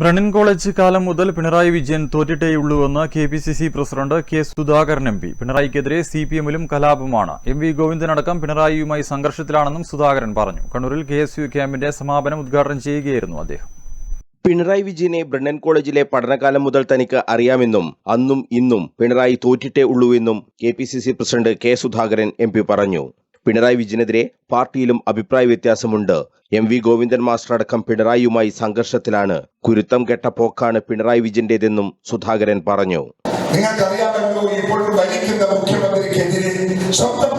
Brennen college കാലം മുതൽ Pinarayi Vijayan തോറ്റിട്ടേയുള്ളൂവെന്ന് K P C C president K Sudhakaran M P. പിണറായിക്കെതിരെ C P എമ്മിലും കലാപമാണ്. M V ഗോവിന്ദനടക്കം പിണറായിയുമായി സംഘർഷത്തിലാണെന്നും സുധാകരൻ പറഞ്ഞു. കണ്ണൂരിൽ കെ എസ് യു ക്യാമ്പിന്റെ സമാപനം ഉദ്ഘാടനം ചെയ്യുകയായിരുന്നു അദ്ദേഹം. പിണറായി വിജയനെ ബ്രണ്ണൻ കോളേജിലെ പഠനകാലം മുതൽ തനിക്ക് അറിയാമെന്നും അന്നും ഇന്നും പിണറായി തോറ്റിട്ടേ ഉള്ളൂവെന്നും K P C C president K Sudhakaran M P പറഞ്ഞു. പിണറായി വിജയനെതിരെ പാർട്ടിയിലും അഭിപ്രായ വ്യത്യാസമുണ്ട്. എം വി ഗോവിന്ദൻ മാസ്റ്റർ അടക്കം പിണറായിയുമായി സംഘർഷത്തിലാണ്. കുരുത്തം കെട്ട പോക്കാണ് പിണറായി വിജയന്റേതെന്നും സുധാകരൻ പറഞ്ഞു. ഭരിക്കുന്ന സ്വന്തം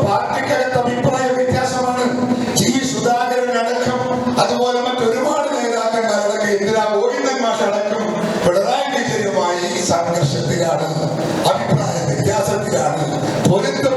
സുധാകരൻ അടക്കം അതുപോലെ ഗോവിന്ദൻ പിണറായി വിജയനുമായി സംഘർഷത്തിലാണ് അഭിപ്രായ വ്യത്യാസത്തിലാണ് പൊരുത്തപ്പെട്ടു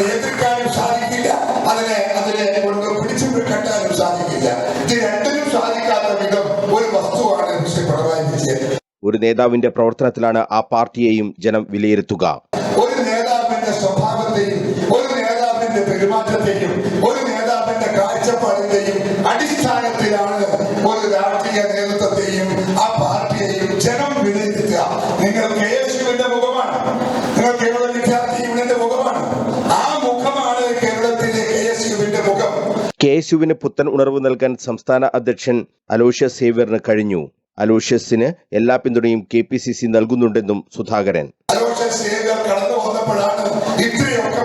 നിയന്ത്രിക്കാനും സാധിക്കില്ല. അതിനെ അതിനെ കൊണ്ട് പിടിച്ചു കെട്ടാനും സാധിക്കില്ല. ഇത് രണ്ടിനും സാധിക്കാത്ത വിധം ഒരു വസ്തുവാണ് ശ്രീ പിണറായി വിജയൻ. ഒരു നേതാവിന്റെ പ്രവർത്തനത്തിലാണ് ആ പാർട്ടിയെയും ജനം വിലയിരുത്തുക. ഒരു നേതാവിന്റെ സ്വഭാവത്തെയും ഒരു നേതാവിന്റെ പെരുമാറ്റത്തെയും ഒരു നേതാവിന്റെ കാഴ്ചപ്പാടിന്റെയും കെ എസ് യുവിന് പുത്തൻ ഉണർവ് നൽകാൻ സംസ്ഥാന അധ്യക്ഷൻ അലോഷ്യസ് സേവ്യറിന് കഴിഞ്ഞു. അലോഷ്യസിന് എല്ലാ പിന്തുണയും കെ പി സി സി നൽകുന്നുണ്ടെന്നും സുധാകരൻ. കടന്നു ഇത്രയൊക്കെ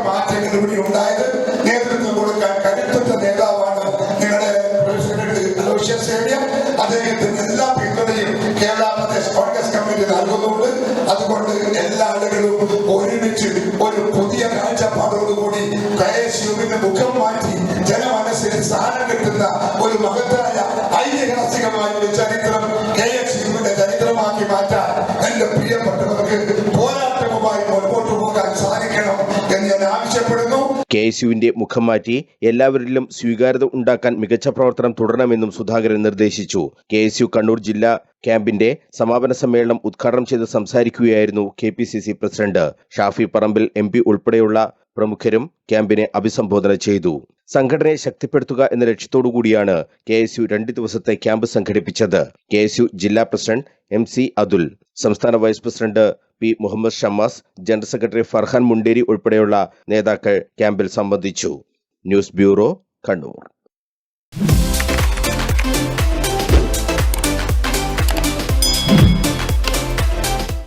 നേതൃത്വം കൊടുക്കാൻ നേതാവാണ് അദ്ദേഹത്തിന് എല്ലാ കമ്മിറ്റി എല്ലാ ആളുകളും ഒരുമിച്ച് ഒരു പുതിയ കാഴ്ചപ്പാടോടുകൂടി കെ എസ് യുവിന്റെ മുഖം മാറ്റി ജനമനസ്സിൽ സ്ഥാനം കിട്ടുന്ന ഒരു മഹത്തായ ഐതിഹാസികമായ ഒരു ചരിത്രം കെ എസ് യുവിന്റെ ചരിത്രമാക്കി മാറ്റാൻ എന്റെ പ്രിയപ്പെട്ടവർക്ക് പോരാട്ടവുമായി മുൻപോട്ട് പോകാൻ സാധിക്കണം എന്ന് ഞാൻ ആവശ്യപ്പെടുന്നു. കെ എസ് യുവിന്റെ മുഖം മാറ്റി എല്ലാവരിലും സ്വീകാര്യത ഉണ്ടാക്കാൻ മികച്ച പ്രവർത്തനം തുടരണമെന്നും സുധാകരൻ നിർദ്ദേശിച്ചു. കെ എസ് യു കണ്ണൂർ ജില്ലാ ക്യാമ്പിന്റെ സമാപന സമ്മേളനം ഉദ്ഘാടനം ചെയ്ത് സംസാരിക്കുകയായിരുന്നു K P C C president. Shafi Parambil M P ഉൾപ്പെടെയുള്ള പ്രമുഖരും ക്യാമ്പിനെ അഭിസംബോധന ചെയ്തു. സംഘടനയെ ശക്തിപ്പെടുത്തുക എന്ന ലക്ഷ്യത്തോടുകൂടിയാണ് കെ എസ് യു രണ്ട് ദിവസത്തെ ക്യാമ്പ് സംഘടിപ്പിച്ചത്. കെ എസ് യു ജില്ലാ പ്രസിഡന്റ് എം സി അതുൽ സംസ്ഥാന vice president P Muhammad Shammas general secretary Farhan Munderi ഉൾപ്പെടെയുള്ള നേതാക്കൾ ക്യാമ്പിൽ സംബന്ധിച്ചു. News bureau Kannur.